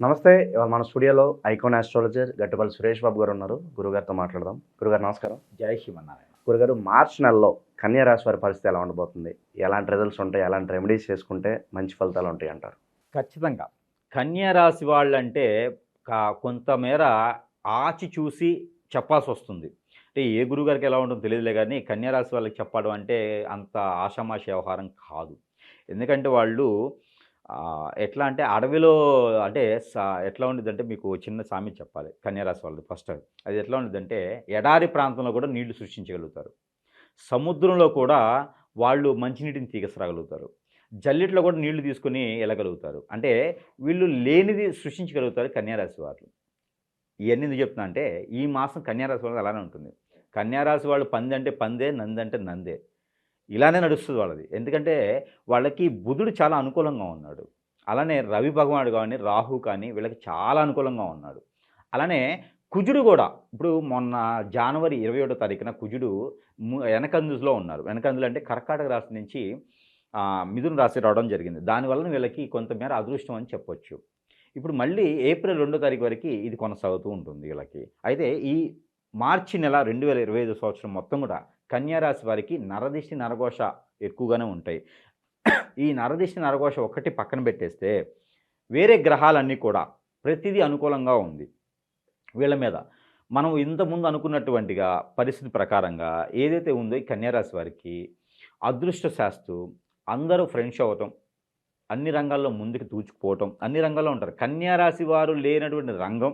నమస్తే ఇవాళ మన స్టూడియోలో ఐకాన్ ఆస్ట్రాలజర్ గట్టుపల్లి సురేష్ బాబు గారు ఉన్నారు. గురుగారితో మాట్లాడదాం. గురుగారు నమస్కారం. జై శివనారాయణ గురుగారు మార్చ్ నెలలో కన్యా రాశి వారి పరిస్థితి ఎలా ఉండబోతుంది? ఎలాంటి రిజల్ట్స్ ఉంటాయి? ఎలాంటి రెమెడీస్ చేసుకుంటే మంచి ఫలితాలు ఉంటాయి అంటారు? ఖచ్చితంగా. కన్యా రాశి వాళ్ళంటే కొంతమేర ఆచి చూసి చెప్పాల్సి వస్తుంది. అంటే ఏ గురుగారికి ఎలా ఉంటుందో తెలియదులే కానీ కన్యా రాశి వాళ్ళకి చెప్పడం అంటే అంత ఆషామాష వ్యవహారం కాదు. ఎందుకంటే వాళ్ళు ఎట్లా అంటే అడవిలో అంటే సా- ఎట్లా ఉండేదంటే మీకు చిన్న సామెత చెప్పాలి. కన్యారాశి వాళ్ళది ఫస్ట్ అది. ఎట్లా ఉండేదంటే ఎడారి ప్రాంతంలో కూడా నీళ్ళు సృష్టించగలుగుతారు. సముద్రంలో కూడా వాళ్ళు మంచినీటిని తీగసరాగలుగుతారు. జల్లిట్లో కూడా నీళ్ళు తీసుకొని వెళ్ళగలుగుతారు. అంటే వీళ్ళు లేనిది సృష్టించగలుగుతారు కన్యారాశి వాళ్ళు. ఇవన్నీ ఎందుకు చెప్తున్నా అంటే ఈ మాసం కన్యారాశి వాళ్ళు అలానే ఉంటుంది. కన్యారాశి వాళ్ళు పంది అంటే పందే నంది అంటే నందే. ఇలానే నడుస్తుంది వాళ్ళది. ఎందుకంటే వాళ్ళకి బుధుడు చాలా అనుకూలంగా ఉన్నాడు. అలానే రవి భగవానుడు కానీ రాహు కానీ వీళ్ళకి చాలా అనుకూలంగా ఉన్నాడు. అలానే కుజుడు కూడా ఇప్పుడు మొన్న జనవరి ఇరవై ఒకటో తారీఖున కుజుడు వెనకందులో ఉన్నారు. వెనకందులు అంటే కర్కాటక రాశి నుంచి మిథున రాశి రావడం జరిగింది. దానివల్ల వీళ్ళకి కొంతమేర అదృష్టం అని చెప్పొచ్చు. ఇప్పుడు మళ్ళీ ఏప్రిల్ రెండో తారీఖు వరకు ఇది కొనసాగుతూ ఉంటుంది వీళ్ళకి. అయితే ఈ మార్చి నెల రెండు వేల ఇరవై ఐదు సంవత్సరం మొత్తం కూడా కన్యారాశి వారికి నరదిష్టి నరఘోష ఎక్కువగానే ఉంటాయి. ఈ నరదిష్టి నరఘోష ఒక్కటి పక్కన పెట్టేస్తే వేరే గ్రహాలన్నీ కూడా ప్రతిదీ అనుకూలంగా ఉంది. వీళ్ళ మీద మనం ఇంతకుముందు అనుకున్నటువంటిగా పరిస్థితి ప్రకారంగా ఏదైతే ఉందో ఈ కన్యారాశి వారికి అదృష్ట శాస్తు అందరూ ఫ్రెండ్స్ అవ్వటం అన్ని రంగాల్లో ముందుకు దూచుకుపోవటం అన్ని రంగాల్లో ఉంటారు. కన్యారాశి వారు లేనటువంటి రంగం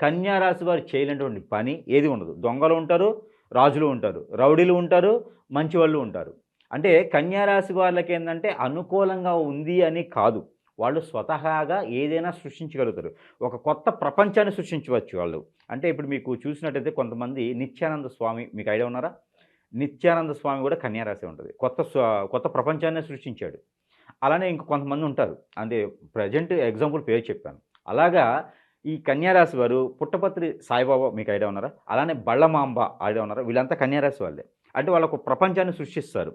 కన్యారాశి వారు చేయలేనటువంటి పని ఏది ఉండదు. దొంగలు ఉంటారు రాజులు ఉంటారు రౌడీలు ఉంటారు మంచి వాళ్ళు ఉంటారు. అంటే కన్యారాశి వాళ్ళకి ఏంటంటే అనుకూలంగా ఉంది అని కాదు. వాళ్ళు స్వతహాగా ఏదైనా సృష్టించగలుగుతారు. ఒక కొత్త ప్రపంచాన్ని సృష్టించవచ్చు వాళ్ళు. అంటే ఇప్పుడు మీకు చూసినట్టయితే కొంతమంది నిత్యానంద స్వామి మీకు ఐడియా ఉన్నారా? నిత్యానంద స్వామి కూడా కన్యారాశి ఉంటుంది. కొత్త కొత్త ప్రపంచాన్ని సృష్టించాడు. అలానే ఇంక కొంతమంది ఉంటారు. అంటే ప్రజెంట్ ఎగ్జాంపుల్ పేరు చెప్పాను. అలాగా ఈ కన్యారాశి వారు పుట్టపత్రి సాయిబాబా మీకు ఐడియా ఉన్నారా? అలానే బళ్ళమాంబ ఐడియా ఉన్నారా? వీళ్ళంతా కన్యారాశి వాళ్ళే. అంటే వాళ్ళకు ప్రపంచాన్ని సృష్టిస్తారు.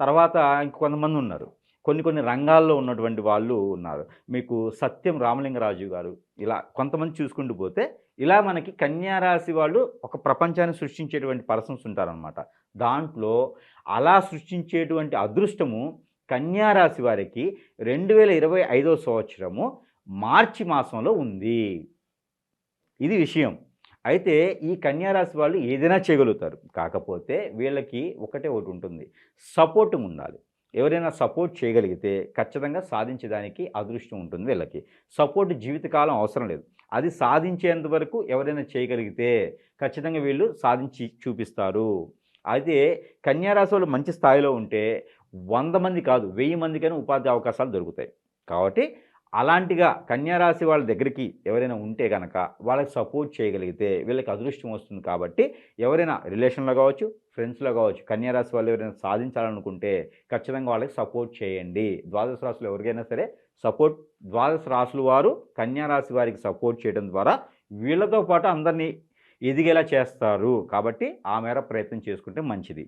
తర్వాత ఇంకొంతమంది ఉన్నారు. కొన్ని కొన్ని రంగాల్లో ఉన్నటువంటి వాళ్ళు ఉన్నారు. మీకు సత్యం రామలింగరాజు గారు ఇలా కొంతమంది చూసుకుంటూ పోతే ఇలా మనకి కన్యారాశి వాళ్ళు ఒక ప్రపంచాన్ని సృష్టించేటువంటి పర్సన్స్ ఉంటారనమాట దాంట్లో అలా సృష్టించేటువంటి అదృష్టము కన్యారాశి వారికి రెండు వేల ఇరవై ఐదో సంవత్సరము మార్చి మాసంలో ఉంది. ఇది విషయం. అయితే ఈ కన్యారాశి వాళ్ళు ఏదైనా చేయగలుగుతారు. కాకపోతే వీళ్ళకి ఒకటే ఒకటి ఉంటుంది. సపోర్ట్ ఉండాలి. ఎవరైనా సపోర్ట్ చేయగలిగితే ఖచ్చితంగా సాధించడానికి అదృష్టం ఉంటుంది వీళ్ళకి. సపోర్ట్ జీవితకాలం అవసరం లేదు. అది సాధించేంత వరకు ఎవరైనా చేయగలిగితే ఖచ్చితంగా వీళ్ళు సాధించి చూపిస్తారు. అయితే కన్యారాశి వాళ్ళు మంచి స్థాయిలో ఉంటే వంద మంది కాదు వెయ్యి మందికైనా ఉపాధి అవకాశాలు దొరుకుతాయి. కాబట్టి అలాంటిగా కన్యారాశి వాళ్ళ దగ్గరికి ఎవరైనా ఉంటే కనుక వాళ్ళకి సపోర్ట్ చేయగలిగితే వీళ్ళకి అదృష్టం వస్తుంది కాబట్టి ఎవరైనా రిలేషన్లో కావచ్చు ఫ్రెండ్స్లో కావచ్చు కన్యారాశి వాళ్ళు ఎవరైనా సాధించాలనుకుంటే ఖచ్చితంగా వాళ్ళకి సపోర్ట్ చేయండి. ద్వాదశ రాశులు ఎవరికైనా సరే సపోర్ట్ ద్వాదశ రాశుల వారు కన్యారాశి వారికి సపోర్ట్ చేయడం ద్వారా వీళ్ళతో పాటు అందరినీ ఎదిగేలా చేస్తారు. కాబట్టి ఆ మేర ప్రయత్నం చేసుకుంటే మంచిది.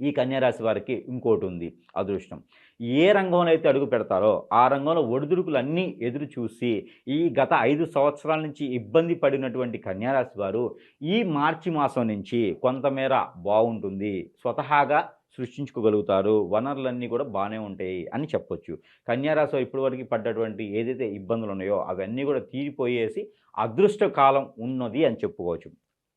ఈ కన్యారాశి వారికి ఇంకోటి ఉంది అదృష్టం. ఏ రంగంలో అయితే అడుగు పెడతారో ఆ రంగంలో ఒడిదుడుకులు అన్నీ ఎదురు చూసి ఈ గత ఐదు సంవత్సరాల నుంచి ఇబ్బంది పడినటువంటి కన్యారాశి వారు ఈ మార్చి మాసం నుంచి కొంతమేర బాగుంటుంది. స్వతహాగా సృష్టించుకోగలుగుతారు. వనరులన్నీ కూడా బాగానే ఉంటాయి అని చెప్పొచ్చు. కన్యారాశి ఇప్పటివరకు పడ్డటువంటి ఏదైతే ఇబ్బందులు ఉన్నాయో అవన్నీ కూడా తీరిపోయేసి అదృష్ట కాలం ఉన్నది అని చెప్పుకోవచ్చు.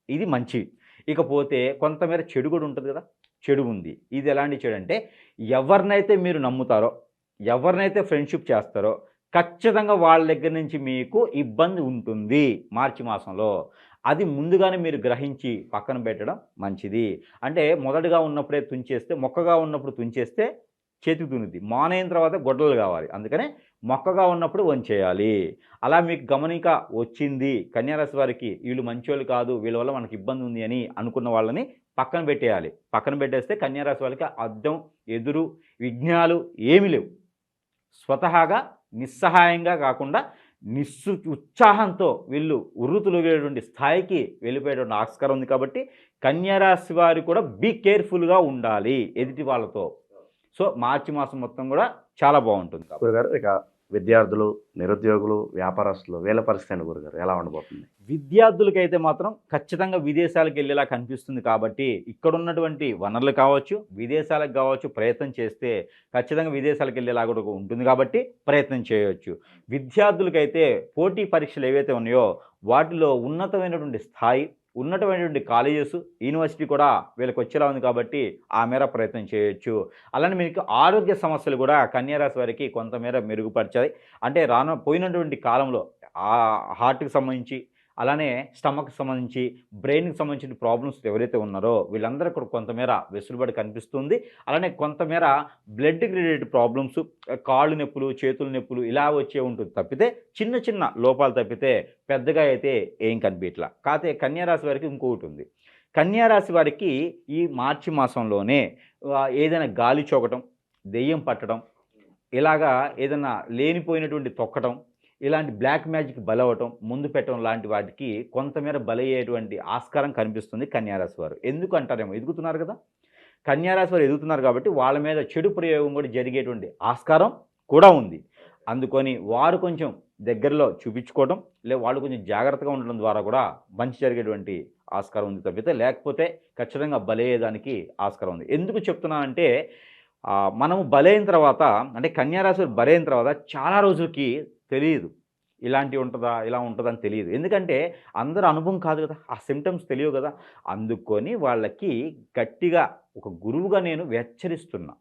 ఇది మంచి. ఇకపోతే కొంతమేర చెడు కూడా ఉంటుంది కదా. చెడు ఉంది. ఇది ఎలాంటి చెడు అంటే ఎవరినైతే మీరు నమ్ముతారో ఎవరినైతే ఫ్రెండ్షిప్ చేస్తారో ఖచ్చితంగా వాళ్ళ దగ్గర నుంచి మీకు ఇబ్బంది ఉంటుంది మార్చి మాసంలో. అది ముందుగానే మీరు గ్రహించి పక్కన పెట్టడం మంచిది. అంటే మొదటగా ఉన్నప్పుడే తుంచేస్తే మొక్కగా ఉన్నప్పుడు తుంచేస్తే చేతికి తునిది మానైన తర్వాత గొడ్డలు కావాలి. అందుకనే మొక్కగా ఉన్నప్పుడు వంచేయాలి. అలా మీకు గమనిక వచ్చింది. కన్యారాశి వారికి వీళ్ళు మంచోళ్ళు కాదు వీళ్ళ వల్ల మనకి ఇబ్బంది ఉంది అని అనుకున్న వాళ్ళని పక్కన పెట్టేయాలి. పక్కన పెట్టేస్తే కన్యారాశి వాళ్ళకి అద్దం ఎదురు విఘ్నాలు ఏమీ లేవు. స్వతహాగా నిస్సహాయంగా కాకుండా నిస్సు ఉత్సాహంతో వీళ్ళు ఉర్రుతులుగేటువంటి స్థాయికి వెళ్ళిపోయేటువంటి ఆస్కారం ఉంది కాబట్టి కన్యారాశి వారు కూడా బీ కేర్ఫుల్గా ఉండాలి ఎదుటి వాళ్ళతో. సో మార్చి మాసం మొత్తం కూడా చాలా బాగుంటుంది. ఇక విద్యార్థులు నిరుద్యోగులు వ్యాపారస్తులు వీళ్ళ పరిస్థితి ఏంటి గురుగారు? ఎలా ఉండబోతుంది? విద్యార్థులకైతే మాత్రం ఖచ్చితంగా విదేశాలకు వెళ్ళేలా కనిపిస్తుంది కాబట్టి ఇక్కడ ఉన్నటువంటి వనరులు కావచ్చు విదేశాలకు కావచ్చు ప్రయత్నం చేస్తే ఖచ్చితంగా విదేశాలకు వెళ్ళేలా కూడా ఉంటుంది కాబట్టి ప్రయత్నం చేయవచ్చు విద్యార్థులకైతే పోటీ పరీక్షలు ఏవైతే ఉన్నాయో వాటిలో ఉన్నతమైనటువంటి స్థాయి ఉన్నటువంటి కాలేజెస్ యూనివర్సిటీ కూడా వీళ్ళకి వచ్చేలా ఉంది కాబట్టి ఆ మేర ప్రయత్నం చేయొచ్చు. అలానే మీకు ఆరోగ్య సమస్యలు కూడా కన్యారాశి వారికి కొంతమేర మెరుగుపరిచాయి. అంటే రాను పోయినటువంటి కాలంలో హార్ట్కి సంబంధించి అలానే స్టమక్కి సంబంధించి బ్రెయిన్కి సంబంధించిన ప్రాబ్లమ్స్ ఎవరైతే ఉన్నారో వీళ్ళందరూ కూడా కొంతమేర వెసులుబడి కనిపిస్తుంది. అలానే కొంతమేర బ్లడ్ రిలేటెడ్ ప్రాబ్లమ్స్ కాళ్ళు నొప్పులు చేతుల నొప్పులు ఇలా వచ్చే ఉంటుంది తప్పితే చిన్న చిన్న లోపాలు తప్పితే పెద్దగా అయితే ఏం కనిపించట్లా కాకపోతే కన్యారాశి వారికి ఇంకొకటి ఉంది. కన్యారాశి వారికి ఈ మార్చి మాసంలోనే ఏదైనా గాలి చోకటం దెయ్యం పట్టడం ఇలాగా ఏదైనా లేనిపోయినటువంటి తొక్కటం ఇలాంటి బ్లాక్ మ్యాజిక్ బలవటం ముందు పెట్టడం లాంటి వాటికి కొంతమేర బలయ్యేటువంటి ఆస్కారం కనిపిస్తుంది కన్యారాశి వారు. ఎందుకు అంటారేమో ఎదుగుతున్నారు కదా? కన్యారాశి వారు ఎదుగుతున్నారు కాబట్టి వాళ్ళ మీద చెడు ప్రయోగం కూడా జరిగేటువంటి ఆస్కారం కూడా ఉంది. అందుకొని వారు కొంచెం దగ్గరలో చూపించుకోవడం లే వాళ్ళు కొంచెం జాగ్రత్తగా ఉండడం ద్వారా కూడా మంచి జరిగేటువంటి ఆస్కారం ఉంది తప్పితే లేకపోతే ఖచ్చితంగా బలయ్యేదానికి ఆస్కారం ఉంది. ఎందుకు చెప్తున్నా అంటే మనము బలైన తర్వాత అంటే కన్యారాశి బలైన తర్వాత చాలా రోజులకి తెలియదు. ఇలాంటివి ఉంటుందా ఇలా ఉంటుందని తెలియదు. ఎందుకంటే అందరూ అనుభవం కాదు కదా ఆ సిమ్టమ్స్ తెలియవు కదా. అందుకొని వాళ్ళకి గట్టిగా ఒక గురువుగా నేను హెచ్చరిస్తున్నా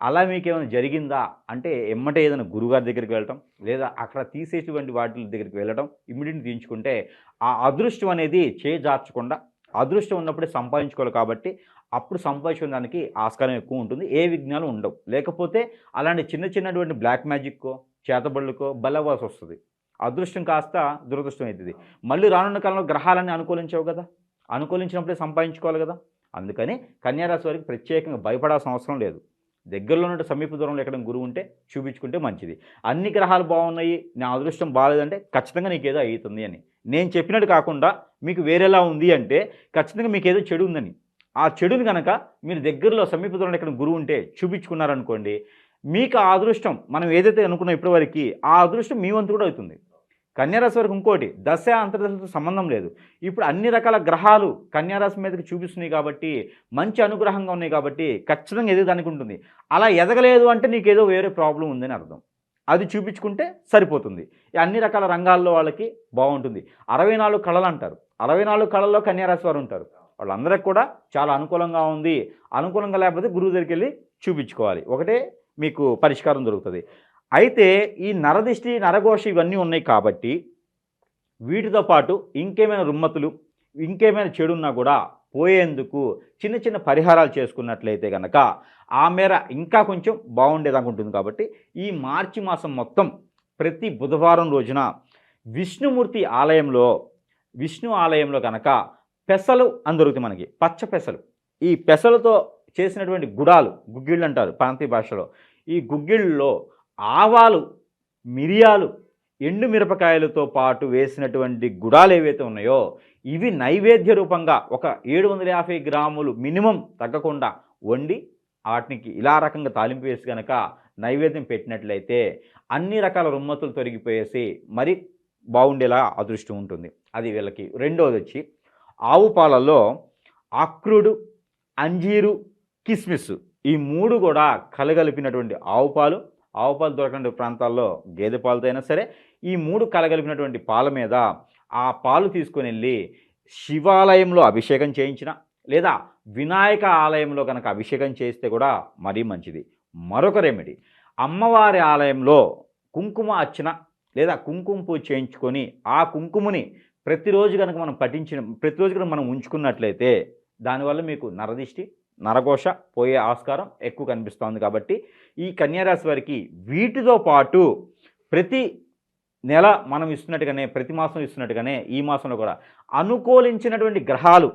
అలా మీకేమైనా జరిగిందా? అంటే ఎమ్మటే ఏదైనా గురుగారి దగ్గరికి వెళ్ళటం లేదా అక్కడ తీసేటువంటి వాటి దగ్గరికి వెళ్ళటం ఇమ్మీడియట్ తీయించుకుంటే ఆ అదృష్టం అనేది చేజార్చకుండా అదృష్టం ఉన్నప్పుడే సంపాదించుకోవాలి కాబట్టి అప్పుడు సంపాదించుకునే దానికి ఆస్కారం ఎక్కువ ఉంటుంది. ఏ విఘ్నాలు ఉండవు. లేకపోతే అలాంటి చిన్న చిన్నటువంటి బ్లాక్ మ్యాజిక్కో చేతబడులకో బలవాల్సి వస్తుంది అదృష్టం కాస్త దురదృష్టం అవుతుంది మళ్ళీ రానున్న కాలంలో గ్రహాలన్నీ అనుకూలించవు కదా? అనుకూలించినప్పుడే సంపాదించుకోవాలి కదా? అందుకని కన్యారాశి వారికి ప్రత్యేకంగా భయపడాల్సిన అవసరం లేదు. దగ్గరలో ఉన్న సమీప దూరంలో ఎక్కడ గురువు ఉంటే చూపించుకుంటే మంచిది. అన్ని గ్రహాలు బాగున్నాయి నా అదృష్టం బాగాలేదంటే ఖచ్చితంగా నీకు ఏదో అవుతుంది అని. నేను చెప్పినట్టు కాకుండా మీకు వేరేలా ఉంది అంటే ఖచ్చితంగా మీకు ఏదో చెడు ఉందని. ఆ చెడుని కనుక మీరు దగ్గరలో సమీప దూరంలో ఎక్కడ గురువు ఉంటే చూపించుకున్నారనుకోండి మీకు ఆ అదృష్టం మనం ఏదైతే అనుకున్నాం ఇప్పటివరకు ఆ అదృష్టం మీ వంతు కూడా అవుతుంది. కన్యారాశి వరకు ఇంకోటి దశ అంతర్దశతో సంబంధం లేదు. ఇప్పుడు అన్ని రకాల గ్రహాలు కన్యారాశి మీదకి చూపిస్తున్నాయి కాబట్టి మంచి అనుగ్రహంగా ఉన్నాయి కాబట్టి ఖచ్చితంగా ఎదగడానికి ఉంటుంది. అలా ఎదగలేదు అంటే నీకు ఏదో వేరే ప్రాబ్లం ఉందని అర్థం. అది చూపించుకుంటే సరిపోతుంది. ఈ అన్ని రకాల రంగాల్లో వాళ్ళకి బాగుంటుంది. అరవై నాలుగు కళలు అంటారు. అరవై నాలుగు కళల్లో కన్యారాశి వారు ఉంటారు. వాళ్ళందరికీ కూడా చాలా అనుకూలంగా ఉంది. అనుకూలంగా లేకపోతే గురువు దగ్గరికి వెళ్ళి చూపించుకోవాలి. ఒకటే మీకు పరిష్కారం దొరుకుతుంది. అయితే ఈ నరదిష్టి నరఘోష ఇవన్నీ ఉన్నాయి కాబట్టి వీటితో పాటు ఇంకేమైనా రుమ్మతులు ఇంకేమైనా చెడున్నా కూడా పోయేందుకు చిన్న చిన్న పరిహారాలు చేసుకున్నట్లయితే కనుక ఆ మేర ఇంకా కొంచెం బాగుండేదాకా ఉంటుంది కాబట్టి ఈ మార్చి మాసం మొత్తం ప్రతి బుధవారం రోజున విష్ణుమూర్తి ఆలయంలో విష్ణు ఆలయంలో కనుక పెసలు అందరుగుతాయి మనకి పచ్చ పెసలు. ఈ పెసలతో చేసినటువంటి గుడాలు గుగ్గిళ్ళు అంటారు ప్రాంతీయ భాషలో. ఈ గుగ్గిళ్ళలో ఆవాలు మిరియాలు ఎండు మిరపకాయలతో పాటు వేసినటువంటి గుడాలు ఏవైతే ఉన్నాయో ఇవి నైవేద్య రూపంగా ఒక ఏడు వందల యాభై గ్రాములు మినిమం తగ్గకుండా వండి వాటికి ఇలా రకంగా తాలింపు వేసి కనుక నైవేద్యం పెట్టినట్లయితే అన్ని రకాల రుమ్మతులు తొలగిపోయేసి మరి బాగుండేలా అదృష్టం ఉంటుంది. అది వీళ్ళకి. రెండోది వచ్చి ఆవు పాలల్లో అక్రుడు అంజీరు కిస్మిస్. ఈ మూడు కూడా కలగలిపినటువంటి ఆవు పాలు ఆవు పాలు ప్రాంతాల్లో గేదె పాలతో అయినా సరే ఈ మూడు కలగలిపినటువంటి పాల మీద ఆ పాలు తీసుకొని వెళ్ళి శివాలయంలో అభిషేకం చేయించిన లేదా వినాయక ఆలయంలో కనుక అభిషేకం చేస్తే కూడా మరీ మంచిది. మరొక రెమెడీ. అమ్మవారి ఆలయంలో కుంకుమ అర్చన లేదా కుంకుమ పూజ చేయించుకొని ఆ కుంకుమని ప్రతిరోజు కనుక మనం పఠించిన ప్రతిరోజు కనుక మనం ఉంచుకున్నట్లయితే దానివల్ల మీకు నరదిష్టి నరఘోష పోయే ఆస్కారం ఎక్కువ కనిపిస్తోంది కాబట్టి ఈ కన్యారాశి వారికి వీటితో పాటు ప్రతి నెల మనం ఇస్తున్నట్టుగానే ప్రతి మాసం ఇస్తున్నట్టుగానే ఈ మాసంలో కూడా అనుకూలించినటువంటి గ్రహాలు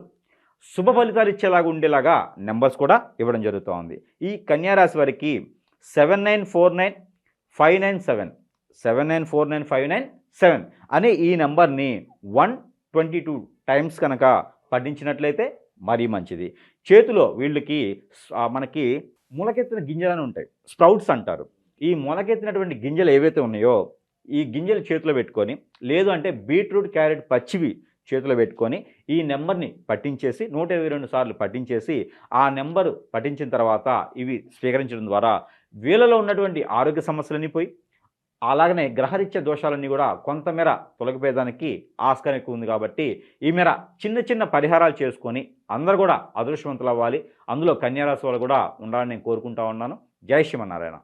శుభ ఫలితాలు ఇచ్చేలాగా ఉండేలాగా నెంబర్స్ కూడా ఇవ్వడం జరుగుతోంది. ఈ కన్యారాశి వారికి seven nine four nine five nine seven seven nine four nine five nine seven అనే ఈ నెంబర్ని వన్ ట్వంటీ టూ టైమ్స్ కనుక పఠించినట్లయితే మరీ మంచిది. చేతిలో వీళ్ళకి మనకి మొలకెత్తిన గింజలను ఉంటాయి. స్ప్రౌట్స్ అంటారు. ఈ మొలకెత్తినటువంటి గింజలు ఏవైతే ఉన్నాయో ఈ గింజలు చేతిలో పెట్టుకొని లేదు అంటే బీట్రూట్ క్యారెట్ పచ్చివి చేతిలో పెట్టుకొని ఈ నెంబర్ని పట్టించేసి నూట ఇరవై రెండు సార్లు పట్టించేసి ఆ నెంబరు పట్టించిన తర్వాత ఇవి స్వీకరించడం ద్వారా వీళ్ళలో ఉన్నటువంటి ఆరోగ్య సమస్యలన్నీ పోయి అలాగనే గ్రహరీత్య దోషాలన్నీ కూడా కొంతమేర తొలగిపోయేదానికి ఆస్కారం ఎక్కువ ఉంది కాబట్టి ఈ మేర చిన్న చిన్న పరిహారాలు చేసుకొని అందరూ కూడా అదృష్టవంతులు అవ్వాలి. అందులో కన్యారాశి వాళ్ళు కూడా ఉండాలని నేను కోరుకుంటా ఉన్నాను. జై శ్రీమన్నారాయణ.